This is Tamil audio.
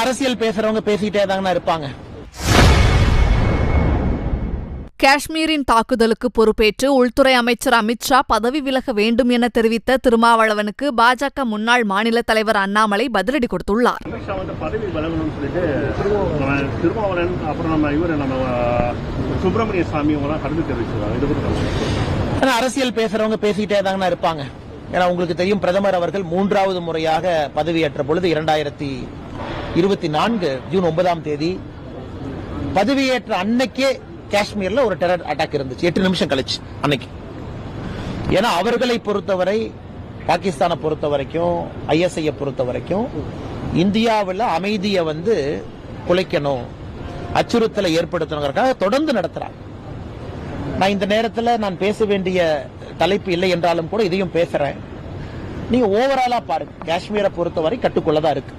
அரசியல் பேசுறவங்க பேசிக்கிட்டே தாங்கண்ணா இருப்பாங்க. காஷ்மீரின் தாக்குதலுக்கு பொறுப்பேற்று உள்துறை அமைச்சர் அமித்ஷா பதவி விலக வேண்டும் என தெரிவித்த திருமாவளவனுக்கு பாஜக முன்னாள் மாநில தலைவர் அண்ணாமலை பதிலடி கொடுத்துள்ளார். அமித்ஷா வந்து பதவி விலகணும்னு சொல்லிட்டு நம்ம திருமாவளவன் அப்புறம் நம்ம இவர் நம்ம அஹ், சுப்பிரமணிய சாமி அரசியல் பேசுறவங்க பேசிக்கிட்டே தாங்கண்ணா இருப்பாங்க. ஏன்னா உங்களுக்கு தெரியும் பிரதமர் அவர்கள் மூன்றாவது முறையாக பதவியேற்ற பொழுது இரண்டாயிரத்தி இருபத்தி நான்கு ஜூன் ஒன்பதாம் தேதி பதவியேற்ற அன்னைக்கே காஷ்மீர்ல ஒரு டெரர் அட்டாக் இருந்துச்சு. எட்டு நிமிஷம் கழிச்சு அன்னைக்கு. ஏன்னா அவர்களை பொறுத்தவரை பாகிஸ்தானை பொறுத்த வரைக்கும் ஐஎஸ்ஐ பொறுத்த வரைக்கும் இந்தியாவில் அமைதியை வந்து குலைக்கணும் அச்சுறுத்தலை ஏற்படுத்தணுங்கிறக்காக தொடர்ந்து நடத்துறாங்க. நான் இந்த நேரத்தில் நான் பேச வேண்டிய தலைப்பு இல்லை என்றாலும் கூட இதையும் பேசுறேன். நீங்க ஓவராலா பாருங்க. காஷ்மீரை பொறுத்தவரை கட்டுக்குள்ளதான் இருக்கு.